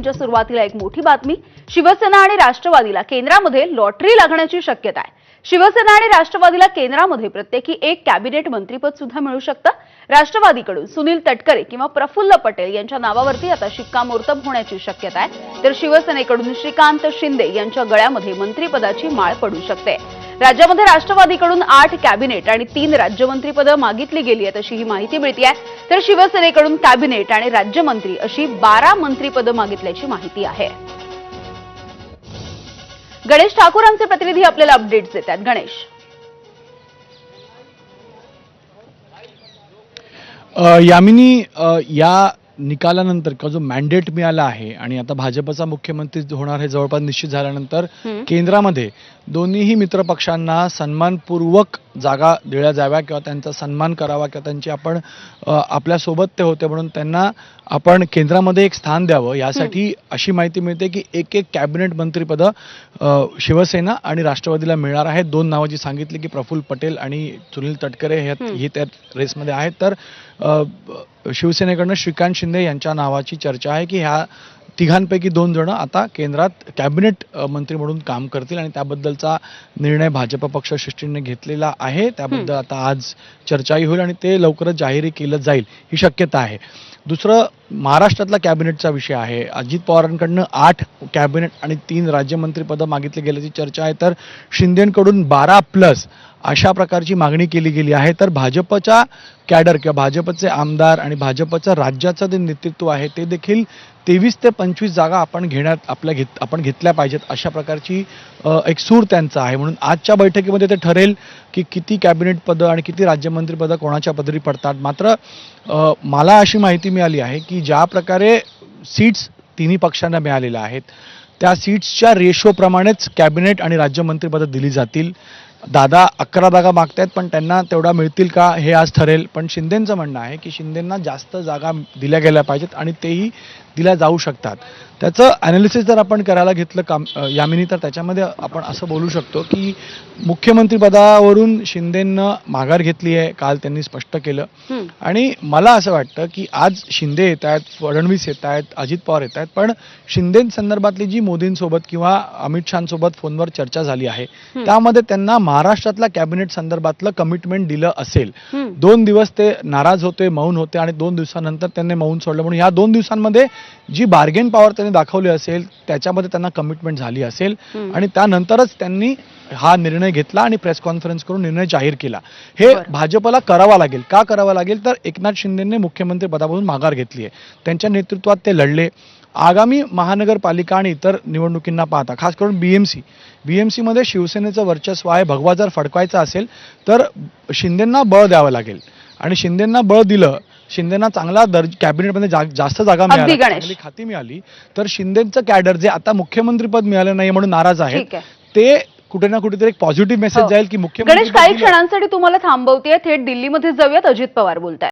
बुलेटिनच्या सुरुवातीला एक मोठी बातमी शिवसेना आणि राष्ट्रवादीला केंद्रामध्ये लॉटरी लागण्याची शक्यता आहे. शिवसेना आणि राष्ट्रवादीला केंद्रामध्ये प्रत्येकी एक कॅबिनेट मंत्रीपद सुद्धा मिळू शकतं. राष्ट्रवादीकडून सुनील तटकरे किंवा प्रफुल्ल पटेल यांच्या नावावरती आता शिक्कामोर्तब होण्याची शक्यता आहे. तर शिवसेनेकडून श्रीकांत शिंदे यांच्या गळ्यामध्ये मंत्रिपदाची माळ पडू शकते. राज्यामध्ये राष्ट्रवादीकडून आठ कॅबिनेट आणि तीन राज्यमंत्रीपदं मागितली गेली आहेत अशी ही माहिती मिळते आहे तर शिवसेनेकडून कॅबिनेट आणि राज्यमंत्री अशी बारा मंत्रिपदं मागितल्याची माहिती आहे. गणेश ठाकूरांचे प्रतिनिधी आपल्याला अपडेट्स देतात. गणेश. यामिनी या निकालानंतर किंवा जो मॅन्डेट मिळाला आहे आणि आता भाजपचा मुख्यमंत्री होणार हे जवळपास निश्चित झाल्यानंतर. केंद्रामध्ये दोन्हीही मित्रपक्षांना सन्मानपूर्वक जागा दिल्या जाव्या किंवा त्यांचा सन्मान करावा किंवा त्यांची आपण आपल्यासोबत ते होते म्हणून त्यांना आपण केंद्रामध्ये एक स्थान द्यावं यासाठी अशी माहिती मिळते की एक एक कॅबिनेट मंत्रीपदं शिवसेना आणि राष्ट्रवादीला मिळणार आहेत दोन नावं जी सांगितली की प्रफुल्ल पटेल आणि सुनील तटकरे हे त्या रेसमध्ये आहेत. तर शिवसेनेकडनं श्रीकांत शिंदे यांच्या नावाची चर्चा आहे की ह्या तिघांपैकी दोन जण आता केंद्रात कॅबिनेट मंत्री म्हणून काम करतील आणि त्याबद्दलचा निर्णय भाजप पक्ष शिष्टीने घेतलेला आहे. त्याबद्दल आता आज चर्चाही होईल आणि ते लवकरच जाहीरही केलं जाईल ही शक्यता आहे. दुसरं महाराष्ट्रातला कॅबिनेटचा विषय आहे. अजित पवारांकडनं आठ कॅबिनेट आणि तीन राज्यमंत्रीपदं मागितली गेल्याची चर्चा आहे. तर शिंदेकडून बारा प्लस अशा प्रकारची मागणी केली गेली आहे. तर भाजपच्या कॅडर किंवा भाजपचे आमदार आणि भाजपचं राज्याचं जे नेतृत्व आहे ते देखील तेवीस ते पंचवीस जागा आपण घेण्यात आपल्या घेत आपण घेतल्या पाहिजेत अशा प्रकारची एक सूर त्यांचा आहे. म्हणून आजच्या बैठकीमध्ये ते ठरेल की किती कॅबिनेट पदं आणि किती राज्यमंत्रीपदं कोणाच्या पदरी पडतात. मात्र मला अशी माहिती मिळाली आहे की ज्या प्रकारे सीट्स तिन्ही पक्षांना मिळालेल्या आहेत त्या सीट्सच्या रेशोप्रमाणेच कॅबिनेट आणि राज्यमंत्रीपदं दिली जातील. दादा अकरा जागा मागतायत पण त्यांना तेवढा मिळतील का हे आज ठरेल. पण शिंदेंचं म्हणणं आहे की शिंदेंना जास्त जागा दिल्या गेल्या पाहिजेत आणि तेही दिल्या जाऊ शकतात. त्याचं ॲनालिसिस जर आपण करायला घेतलं काम यामिनी तर त्याच्यामध्ये आपण असं बोलू शकतो की मुख्यमंत्रीपदावरून शिंदेंनं माघार घेतली आहे काल त्यांनी स्पष्ट केलं. आणि मला असं वाटतं की आज शिंदे येत आहेत फडणवीस येत आहेत अजित पवार येत आहेत पण शिंदेसंदर्भातली जी मोदींसोबत किंवा अमित शहासोबत फोनवर चर्चा झाली आहे. त्यामध्ये त्यांना महाराष्ट्रातल्या कॅबिनेट संदर्भातलं कमिटमेंट दिलं असेल. दोन दिवस ते नाराज होते मौन होते आणि दोन दिवसानंतर त्यांनी मौन सोडलं म्हणून ह्या दोन दिवसांमध्ये जी बार्गेन पॉवर त्यांनी दाखवली असेल त्याच्यामध्ये त्यांना कमिटमेंट झाली असेल. आणि त्यानंतरच त्यांनी हा निर्णय घेतला आणि प्रेस कॉन्फरन्स करून निर्णय जाहीर केला. हे. भाजपला करावा लागेल. का करावा लागेल? तर एकनाथ शिंदेने मुख्यमंत्री पदापासून माघार घेतली आहे. त्यांच्या नेतृत्वात ते लढले. आगामी महानगरपालिका आणि इतर निवडणुकींना पाहता खास करून बीएमसी बीएमसीमध्ये शिवसेनेचं वर्चस्व आहे. भगवा जर फडकवायचा असेल तर शिंदेंना बळ द्यावं लागेल. आणि शिंदेंना बळ दिलं शिंदेना चांगला दर्ज कॅबिनेटमध्ये जा, जास्त जागा मिळाली खाती मिळाली. तर शिंदेचं कॅडर जे आता मुख्यमंत्रीपद मिळालं नाही म्हणून नाराज आहेत आहे. ते कुठे ना कुठेतरी एक पॉझिटिव्ह मेसेज हो. जाईल की गणेश मुख्यमंत्री काही क्षणांसाठी तुम्हाला थांबवते थेट दिल्लीमध्ये जाऊयात अजित पवार बोलताय